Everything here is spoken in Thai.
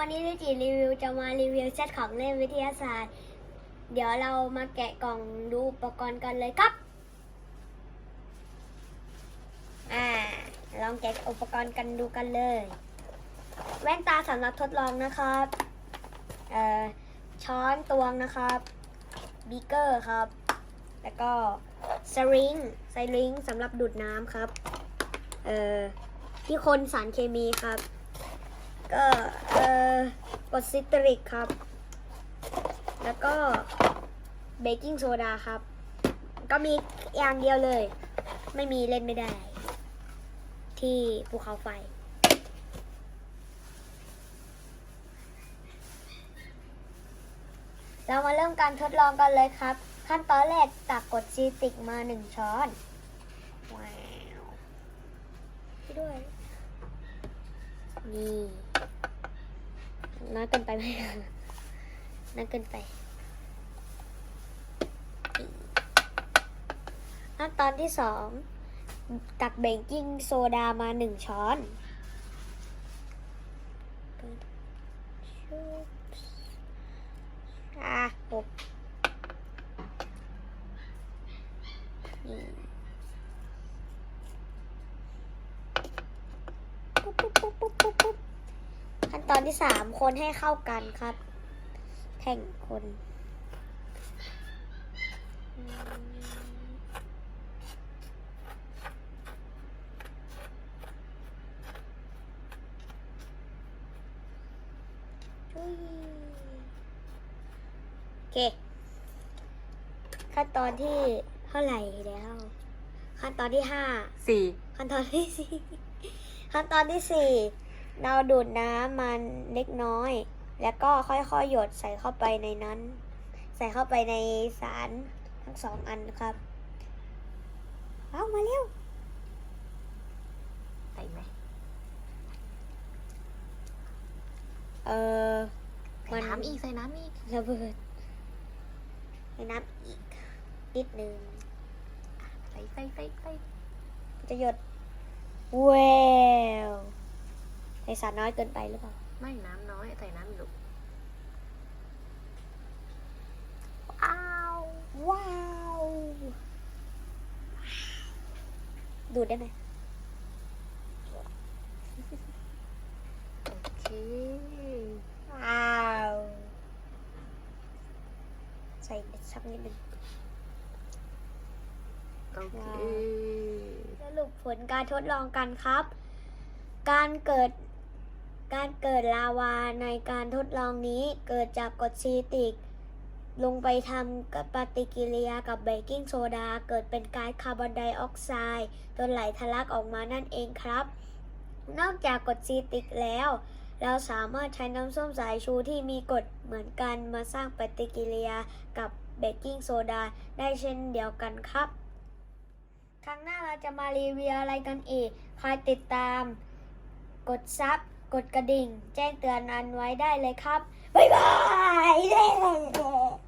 วันนี้ดิจิรีวิวจะมารีวิวเซตของเล่นวิทยาศาสตร์ เดี๋ยวเรามาแกะกล่องดูอุปกรณ์กันเลยครับ อ่า ลองแกะอุปกรณ์กันดูกันเลย แว่นตาสำหรับทดลองนะครับ เอ่อ ช้อนตวงนะครับบีเกอร์ครับ แล้วก็สริงไซริงสำหรับดูดน้ำครับ เอ่อที่คนสารเคมีครับ ก็เอ่อกรดซิตริกครับ แล้วก็เบกกิ้งโซดาครับ ก็มีอย่างเดียวเลย ไม่มีเล่นไม่ได้ ที่ภูเขาไฟ เรามาเริ่มการทดลองกันเลยครับ ขั้นตอนแรกตักกรดซีตริกมาหนึ่งช้อนว้าวด้วยนี่ น้อยเกินไปไหมน้อยเกินไปขั้นตอนที่สองตักเบกกิ้งโซดามาหนึ่งช้อนอะหกนี่ปุ๊บปุ๊บปุ๊บปุ๊บปุ๊บ ตอนที่สามคนให้เข้ากันครับแท่งคนอืมจุ๊ยโอเค ขั้นตอนที่เท่าไหร่แล้ว ขั้นตอนที่ห้าสี่ขั้นตอนที่สี่ขั้นตอนที่สี่ เราดูดน้ำมันเล็กน้อย แล้วก็ค่อยๆหยดใส่เข้าไปในนั้น ใส่เข้าไปในสารทั้งสองอันครับ เอามาเร็วใส่ไหมเออใส่น้ำอีกใส่น้ำอีกระเบิดในน้ำอีกนิดนึงใส่ใส่ใส่ใส่จะหยดแวว ในสารน้อยเกินไปหรือเปล่า ไม่น้ำน้อยใส่น้ำอีกลูกอ้าวว้าวดูดได้ไหมโอเคว้าวใส่สักนิดหนึ่งโอเคว้าวสรุปผลการทดลองกันครับ การเกิด การเกิดลาวาในการทดลองนี้เกิดจากกรดซีติก ลงไปทำกับปฏิกิริยากับเบกกิ้งโซดา เกิดเป็นก๊าซคาร์บอนไดออกไซด์จนไหลทะลักออกมานั่นเองครับ นอกจากกรดซีติกแล้ว เราสามารถใช้น้ำส้มสายชูที่มีกรดเหมือนกันมาสร้างปฏิกิริยากับเบกกิ้งโซดาได้เช่นเดียวกันครับครั้งหน้าเราจะมารีวิวอะไรกันอีก คอยติดตาม กดซับ กดกระดิ่ง แจ้งเตือนอันไว้ได้เลยครับ บ๊ายบาย